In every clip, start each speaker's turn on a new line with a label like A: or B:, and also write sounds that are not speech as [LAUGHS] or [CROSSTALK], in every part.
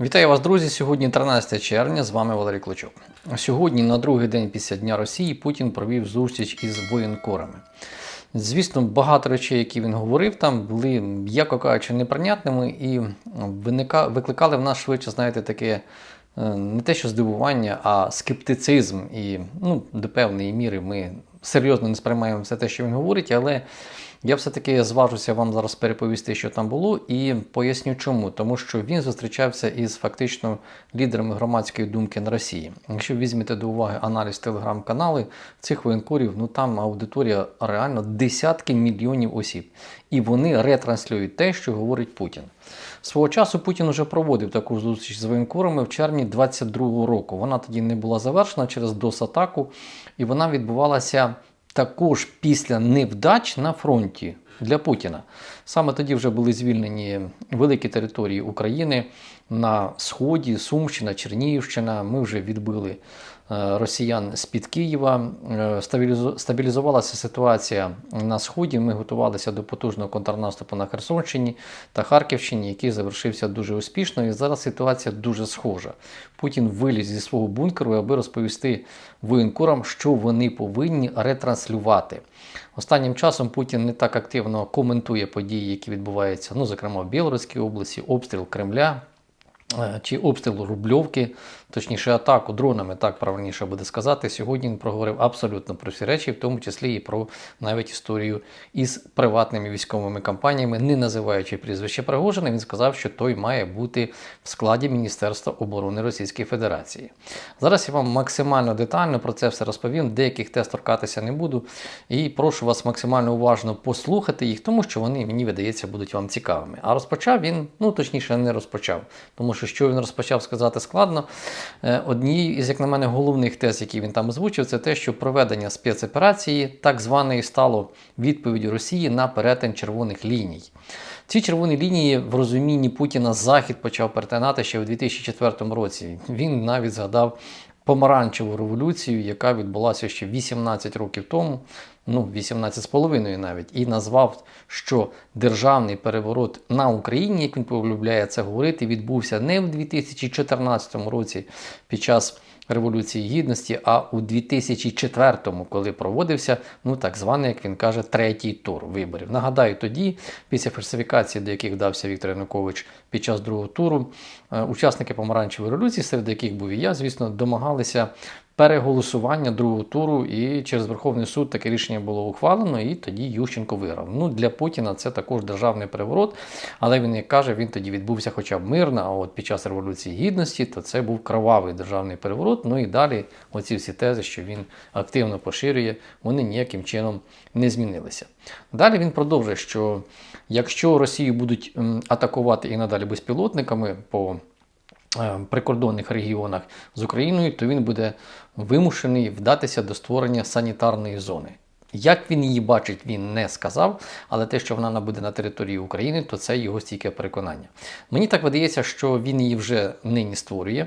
A: Вітаю вас, друзі! Сьогодні 13 червня. З вами Валерій Клочок. Сьогодні, на другий день після Дня Росії, Путін провів зустріч із воєнкорами. Звісно, багато речей, які він говорив, там були, м'яко кажучи, неприйнятними і виника- викликали в нас швидше, знаєте, таке е, не те, що здивування, а скептицизм. І ну, до певної міри ми серйозно не сприймаємо все те, що він говорить, але я все-таки зважуся вам зараз переповісти, що там було, і поясню чому. Тому що він зустрічався із фактично лідерами громадської думки на Росії. Якщо візьмете до уваги аналіз телеграм-канали цих воєнкорів, ну там аудиторія реально десятки мільйонів осіб. І вони ретранслюють те, що говорить Путін. Свого часу Путін уже проводив таку зустріч з воєнкорами в червні 22-го року. Вона тоді не була завершена через DOS-атаку, і вона відбувалася також після невдач на фронті для Путіна. Саме тоді вже були звільнені великі території України на Сході, Сумщина, Чернігівщина. Ми вже відбили е, росіян з-під Києва. Е, Стабілізувалася ситуація на Сході. Ми готувалися до потужного контрнаступу на Херсонщині та Харківщині, який завершився дуже успішно. І зараз ситуація дуже схожа. Путін виліз зі свого бункеру, аби розповісти воєнкорам, що вони повинні ретранслювати. Останнім часом Путін не так активно коментує події, які відбуваються, ну, зокрема в Білоруській області, обстріл Кремля. Е, Чи обстріл Рубльовки, точніше атаку дронами, так правильніше буде сказати. Сьогодні він проговорив абсолютно про всі речі, в тому числі і про навіть історію із приватними військовими компаніями, не називаючи прізвище Пригожина, він сказав, що той має бути в складі Міністерства оборони Російської Федерації. Зараз я вам максимально детально про це все розповім. Деяких тест торкатися не буду. І прошу вас максимально уважно послухати їх, тому що вони, мені видається, будуть вам цікавими. А розпочав він, ну точніше, не розпочав, тому що що він розпочав сказати складно. Е, Однією із, як на мене, головних тез, які він там озвучив, це те, що проведення спецоперації так званої стало відповіддю Росії на перетин червоних ліній. Ці червоні лінії в розумінні Путіна Захід почав перетинати ще в 2004 році. Він навіть згадав помаранчеву революцію, яка відбулася ще 18 років тому, ну 18 з половиною навіть, і назвав, що державний переворот на Україні, як він полюбляє це говорити, відбувся не в 2014 році під час Революції Гідності, а у 2004-му, коли проводився ну так званий, як він каже, третій тур виборів. Нагадаю, тоді, після фальсифікації, до яких вдався Віктор Янукович під час другого туру, е, учасники помаранчевої революції, серед яких був і я, звісно, домагалися переголосування другого туру, і через Верховний суд таке рішення було ухвалено, і тоді Ющенко виграв. Ну для Путіна це також державний переворот, але він як каже, він тоді відбувся хоча б мирно. А от під час революції гідності, то це був кровавий державний переворот. Ну і далі оці всі тези, що він активно поширює, вони ніяким чином не змінилися. Далі він продовжує, що якщо Росію будуть атакувати і надалі безпілотниками по прикордонних регіонах з Україною, то він буде вимушений вдатися до створення санітарної зони. Як він її бачить, він не сказав, але те, що вона набуде на території України, то це його стійке переконання. Мені так видається, що він її вже нині створює,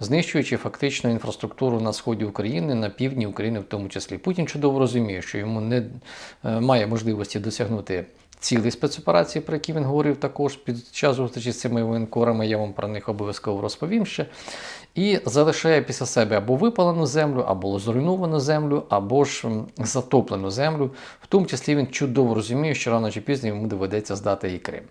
A: знищуючи фактично інфраструктуру на сході України, на півдні України, в тому числі. Путін чудово розуміє, що йому не е, має можливості досягнути цілей спецоперації, про які він говорив також під час зустрічі з цими воєнкорами. Я вам про них обов'язково розповім ще. І залишає після себе або випалену землю, або зруйновану землю, або ж затоплену землю. В тому числі він чудово розуміє, що рано чи пізно йому доведеться здати і Крим.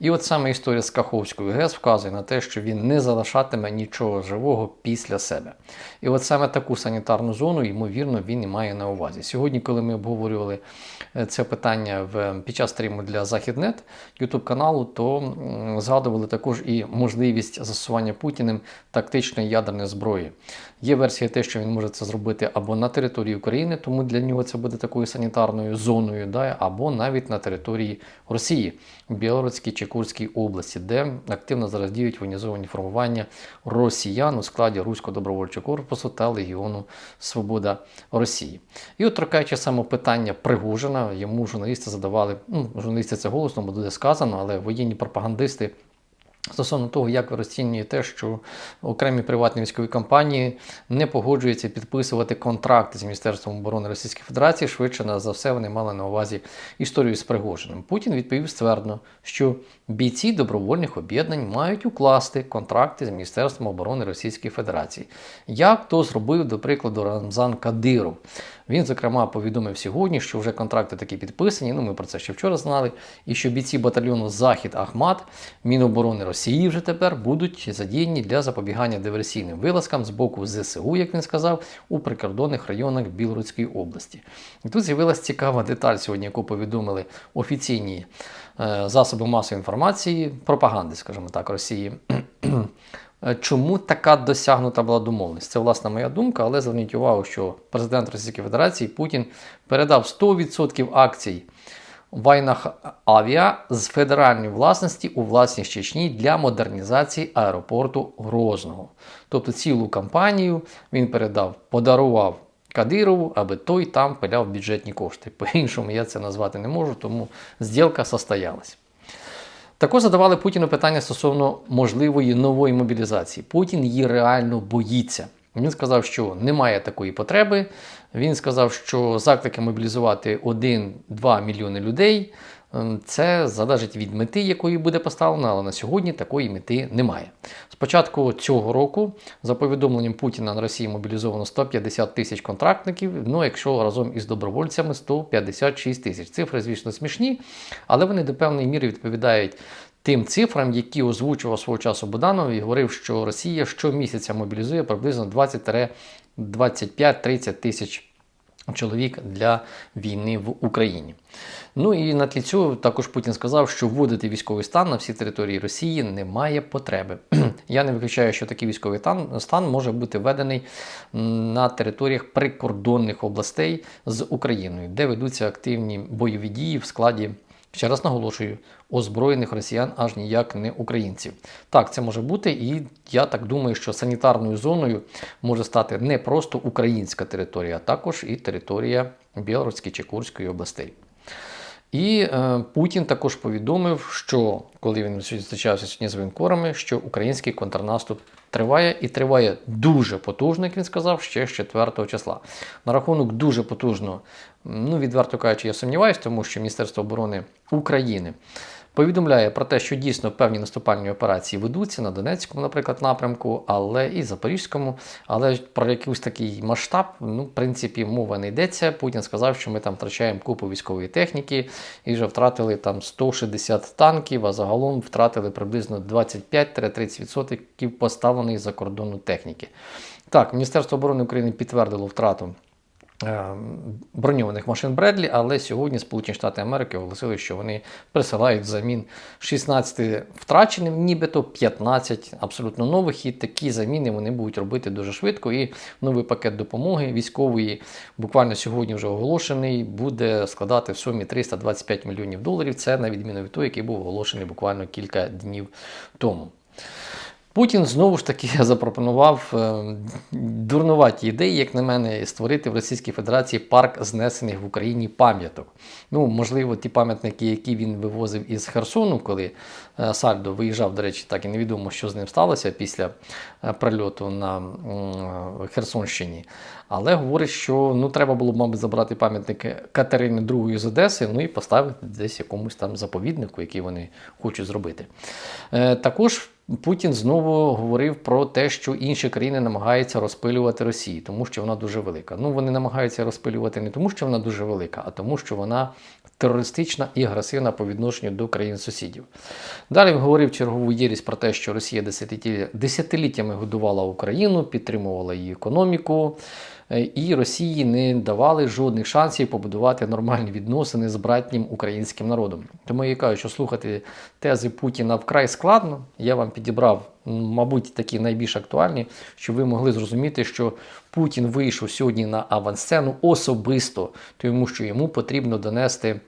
A: І от саме історія з Каховською ГЕС вказує на те, що він не залишатиме нічого живого після себе. І от саме таку санітарну зону, ймовірно, він і має на увазі. Сьогодні, коли ми обговорювали е, це питання в, під час стріму для Західнет YouTube каналу, то згадували також і можливість застосування Путіним тактичної ядерної зброї. Є версія те, що він може це зробити або на території України, тому для нього це буде такою санітарною зоною, да, або навіть на території Росії, в Білоруській чи Курській області, де активно зараз діють воєнізовані формування росіян у складі Руського добровольчого корпусу та Легіону Свобода Росії. І от торкаючи саме питання Пригожина, йому журналісти задавали, ну, журналісти це голосно буде сказано, але воєнні пропагандисти. Стосовно того, як ви розцінюєте, що окремі приватні військові компанії не погоджуються підписувати контракти з Міністерством оборони Російської Федерації, швидше за все вони мали на увазі історію з Пригожиним. Путін відповів ствердно, що бійці добровольних об'єднань мають укласти контракти з Міністерством оборони Російської Федерації. Як то зробив, до прикладу, Рамзан Кадиров. Він, зокрема, повідомив сьогодні, що вже контракти такі підписані. Ну, ми про це ще вчора знали. І що бійці батальйону Захід Ахмат Міноборони Росії вже тепер будуть задіяні для запобігання диверсійним вилазкам з боку ЗСУ, як він сказав, у прикордонних районах Білгородської області. І тут з'явилася цікава деталь сьогодні, яку повідомили офіційні е, засоби масової інформації, пропаганди, скажімо так, Росії. Е, Чому така досягнута була домовленість? Це власна моя думка, але зверніть увагу, що президент Російської Федерації Путін передав 100% акцій Вайнах Авіа з федеральної власності у власність Чечні для модернізації аеропорту Грозного. Тобто цілу кампанію він передав, подарував Кадирову, аби той там пиляв бюджетні кошти. По-іншому я це назвати не можу, тому зділка состоялась. Також задавали Путіну питання стосовно можливої нової мобілізації. Путін її реально боїться. Він сказав, що немає такої потреби. Він сказав, що заклики мобілізувати 1-2 мільйони людей це залежить від мети, якої буде поставлена, але на сьогодні такої мети немає. З початку цього року, за повідомленням Путіна на Росії мобілізовано 150 тисяч контрактників. Ну, якщо разом із добровольцями 156 тисяч. Цифри, звісно, смішні, але вони до певної міри відповідають тим цифрам, які озвучував свого часу Буданов і говорив, що Росія щомісяця мобілізує приблизно 20-25-30 тисяч чоловік для війни в Україні. Ну і на тлі цього також Путін сказав, що вводити військовий стан на всій території Росії немає потреби. [CLEARS THROAT] Я не виключаю, що такий військовий стан може бути введений на територіях прикордонних областей з Україною, де ведуться активні бойові дії в складі. Ще раз наголошую, озброєних росіян аж ніяк не українців. Так, це може бути, і я так думаю, що санітарною зоною може стати не просто українська територія, а також і територія Білоруської чи Курської областей. І е, Путін також повідомив, що коли він зустрічався сьогодні з воєнкорами, що український контрнаступ триває і триває дуже потужно, як він сказав, ще з 4 числа. На рахунок дуже потужно, ну відверто кажучи, я сумніваюся, тому що Міністерство оборони України повідомляє про те, що дійсно певні наступальні операції ведуться на Донецькому, наприклад, напрямку, але і Запорізькому. Але про якийсь такий масштаб, ну, в принципі, мова не йдеться. Путін сказав, що ми там втрачаємо купу військової техніки і вже втратили там 160 танків, а загалом втратили приблизно 25-30% поставленої за кордону техніки. Так, Міністерство оборони України підтвердило втрату. Е, броньованих машин Бредлі, але сьогодні Сполучені Штати Америки оголосили, що вони присилають взамін 16 втраченим, нібито 15 абсолютно нових. І такі заміни вони будуть робити дуже швидко. І новий пакет допомоги військової, буквально сьогодні вже оголошений, буде складати в сумі 325 мільйонів доларів. Це на відміну від того, який був оголошений буквально кілька днів тому. Путін знову ж таки [LAUGHS] запропонував е, дурнуваті ідеї, як на мене, створити в Російській Федерації парк знесених в Україні пам'яток. Ну, можливо, ті пам'ятники, які він вивозив із Херсону, коли е, Сальдо виїжджав, до речі, так і невідомо, що з ним сталося після е, прильоту на Херсонщині. Але говорить, що ну, треба було б, мабуть, забрати пам'ятник Катерини II з Одеси, ну і поставити десь якомусь там заповіднику, який вони хочуть зробити. Також Путін знову говорив про те, що інші країни намагаються розпилювати Росію, тому що вона дуже велика. Ну вони намагаються розпилювати не тому, що вона дуже велика, а тому, що вона терористична і агресивна по відношенню до країн-сусідів. Далі говорив чергову єрість про те, що Росія десятиліттями годувала Україну, підтримувала її економіку. Е, і Росії не давали жодних шансів побудувати нормальні відносини з братнім українським народом. Тому я кажу, що слухати тези Путіна вкрай складно. Я вам підібрав, мабуть, такі найбільш актуальні, щоб ви могли зрозуміти, що Путін вийшов сьогодні на авансцену особисто, тому що йому потрібно донести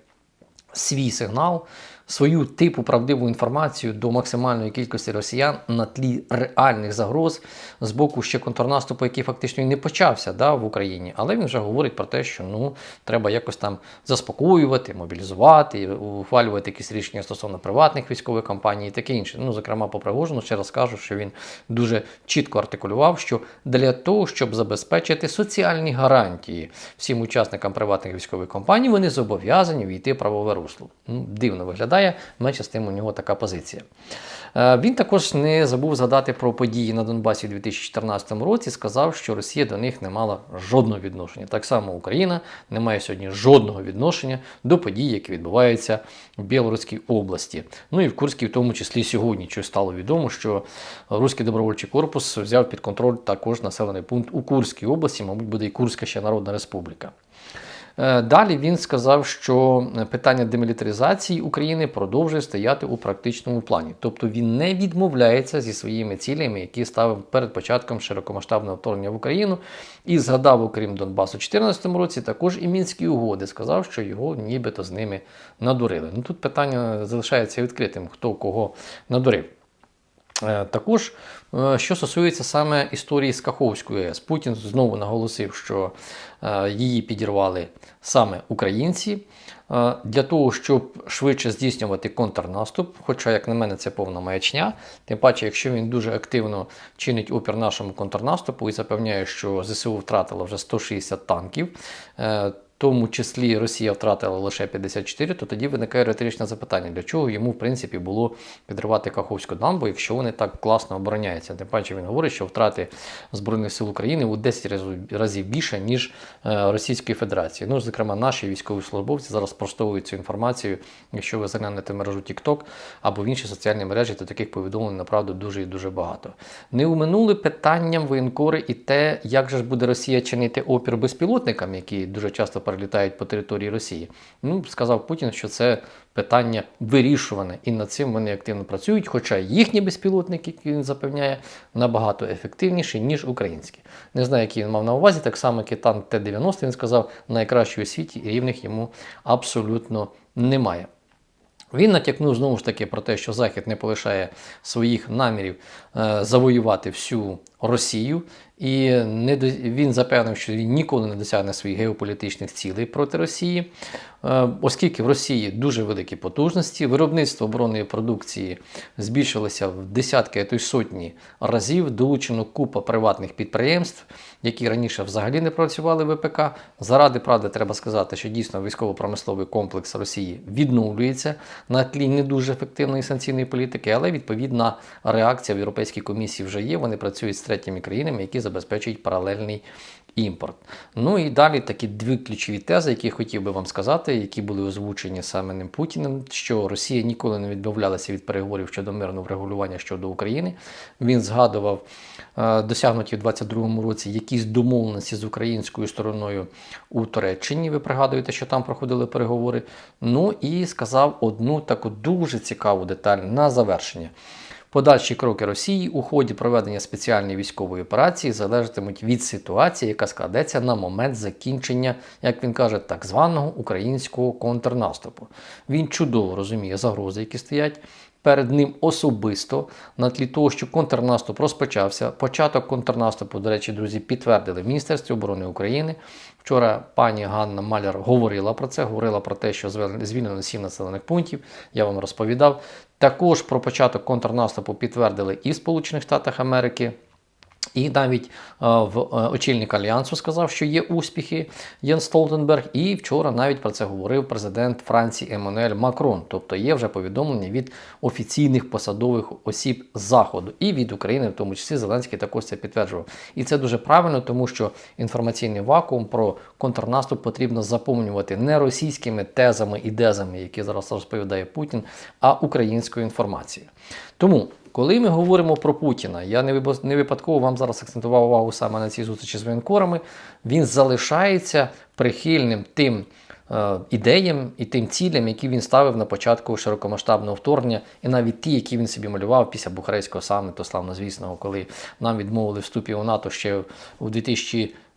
A: свій сигнал свою типу правдиву інформацію до максимальної кількості росіян на тлі реальних загроз з боку ще контрнаступу, який фактично і не почався да, в Україні. Але він вже говорить про те, що ну треба якось там заспокоювати, мобілізувати, ухвалювати якісь рішення стосовно приватних військових компаній і таке інше. Ну, зокрема, по Пригожину ще раз кажу, що він дуже чітко артикулював, що для того, щоб забезпечити соціальні гарантії всім учасникам приватних військових компаній, вони зобов'язані війти правове русло. Ну, Дивно виглядає виглядає, менше з тим у нього така позиція. Е, Він також не забув згадати про події на Донбасі у 2014 році. Сказав, що Росія до них не мала жодного відношення. Так само Україна не має сьогодні жодного відношення до подій, які відбуваються в Білоруській області. Ну і в Курській, в тому числі сьогодні, що стало відомо, що Руський добровольчий корпус взяв під контроль також населений пункт у Курській області, мабуть, буде і Курська ще Народна Республіка. Е, Далі він сказав, що питання демілітаризації України продовжує стояти у практичному плані. Тобто він не відмовляється зі своїми цілями, які ставив перед початком широкомасштабного вторгнення в Україну, і згадав, окрім Донбасу, у 2014 році також і мінські угоди. Сказав, що його нібито з ними надурили. Ну тут питання залишається відкритим, хто кого надурив. Е, Також, е, що стосується саме історії з Каховською АЕС, Путін знову наголосив, що е, її підірвали саме українці для того, щоб швидше здійснювати контрнаступ. Хоча, як на мене, це повна маячня. Тим паче, якщо він дуже активно чинить опір нашому контрнаступу і запевняє, що ЗСУ втратила вже 160 танків. Тому числі Росія втратила лише 54, то тоді виникає риторичне запитання, для чого йому, в принципі, було підривати Каховську дамбу, якщо вони так класно обороняються. Тим паче він говорить, що втрати Збройних сил України у 10 разів- більше, ніж е, Російської Федерації. Ну, зокрема, наші військові службовці зараз спростовують цю інформацію. Якщо ви заглянете в мережу TikTok або в інші соціальні мережі, то таких повідомлень направду дуже і дуже багато. Не уминули питанням воєнкори і те, як же ж буде Росія чинити опір безпілотникам, які дуже часто перелітають по території Росії. Ну, сказав Путін, що це питання вирішуване, і над цим вони активно працюють. Хоча їхні безпілотники, які він запевняє, набагато ефективніші, ніж українські. Не знаю, який він мав на увазі. Так само Китан Т-90 він сказав найкращий у світі, і рівних йому абсолютно немає. Він натякнув знову ж таки про те, що Захід не полишає своїх намірів е, завоювати всю Росію, і не до... він запевнив, що він ніколи не досягне своїх геополітичних цілей проти Росії, е, оскільки в Росії дуже великі потужності, виробництво оборонної продукції збільшилося в десятки, а то й сотні разів. Долучено купа приватних підприємств, які раніше взагалі не працювали в ВПК. Заради правди треба сказати, що дійсно військово-промисловий комплекс Росії відновлюється на тлі не дуже ефективної санкційної політики, але відповідна реакція в Європейській комісії вже є. Вони працюють з третіми країнами, які забезпечують паралельний імпорт. Ну і далі такі дві ключові тези, які я хотів би вам сказати, які були озвучені саме ним Путіним, що Росія ніколи не відмовлялася від переговорів щодо мирного врегулювання щодо України. Він згадував е, досягнуті в 2022 році якісь домовленості з українською стороною у Туреччині. Ви пригадуєте, що там проходили переговори. Ну і сказав одну таку дуже цікаву деталь на завершення. Подальші кроки Росії у ході проведення спеціальної військової операції залежатимуть від ситуації, яка складеться на момент закінчення, як він каже, так званого українського контрнаступу. Він чудово розуміє загрози, які стоять. Перед ним особисто на тлі того, що контрнаступ розпочався. Початок контрнаступу, до речі, друзі, підтвердили в Міністерстві оборони України. Вчора пані Ганна Маляр говорила про це, говорила про те, що звільнено 7 населених пунктів. Я вам розповідав. Також про початок контрнаступу підтвердили і в Сполучених Штатах Америки. І навіть е, в е, очільник альянсу сказав, що є успіхи Єн Столтенберг. І вчора навіть про це говорив президент Франції Еммануель Макрон. Тобто є вже повідомлення від офіційних посадових осіб заходу і від України, в тому числі Зеленський також це підтверджував. І це дуже правильно, тому що інформаційний вакуум про контрнаступ потрібно заповнювати не російськими тезами і дезами, які зараз розповідає Путін, а українською інформацією. Тому. Коли ми говоримо про Путіна, я не випадково вам зараз акцентував увагу саме на цій зустрічі з воєнкорами. Він залишається прихильним тим е, ідеям і тим цілям, які він ставив на початку широкомасштабного вторгнення, і навіть ті, які він собі малював після Бухарестського саміту, славнозвісного, коли нам відмовили вступі у НАТО ще у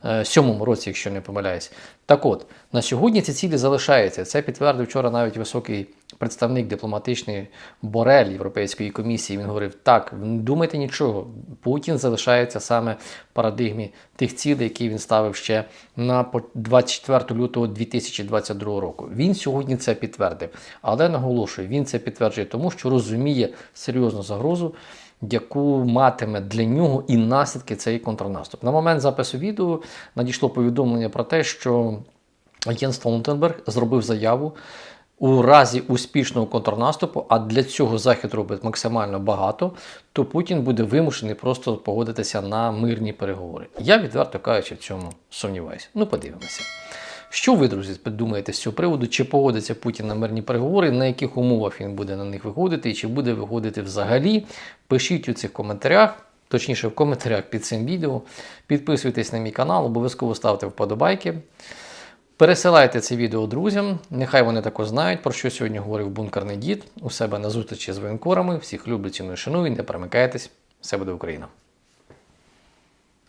A: 2007 році, якщо не помиляюсь. Так от, на сьогодні ці цілі залишаються. Це підтвердив вчора навіть високий представник дипломатичний Борель Європейської комісії. Він говорив: так, не думайте нічого. Путін залишається саме в парадигмі тих цілей, які він ставив ще на по- 24 лютого 2022 року. Він сьогодні це підтвердив. Але наголошую, він це підтверджує тому, що розуміє серйозну загрозу. Яку матиме для нього і наслідки цей контрнаступ. На момент запису відео надійшло повідомлення про те, що Єн Столтенберг зробив заяву у разі успішного контрнаступу, а для цього Захід робить максимально багато, то Путін буде вимушений просто погодитися на мирні переговори. Я відверто кажучи, в цьому сумніваюся. Ну, подивимося. Що ви, друзі, думаєте з цього приводу? Чи погодиться Путін на мирні переговори, на яких умовах він буде на них виходити, і чи буде виходити взагалі? Пишіть у цих коментарях, точніше в коментарях під цим відео. Підписуйтесь на мій канал, обов'язково ставте вподобайки. Пересилайте це відео друзям, нехай вони також знають, про що сьогодні говорив бункерний дід у себе на зустрічі з воєнкорами. Всіх люблю, ціную, шаную, не перемикайтесь. Все буде Україна!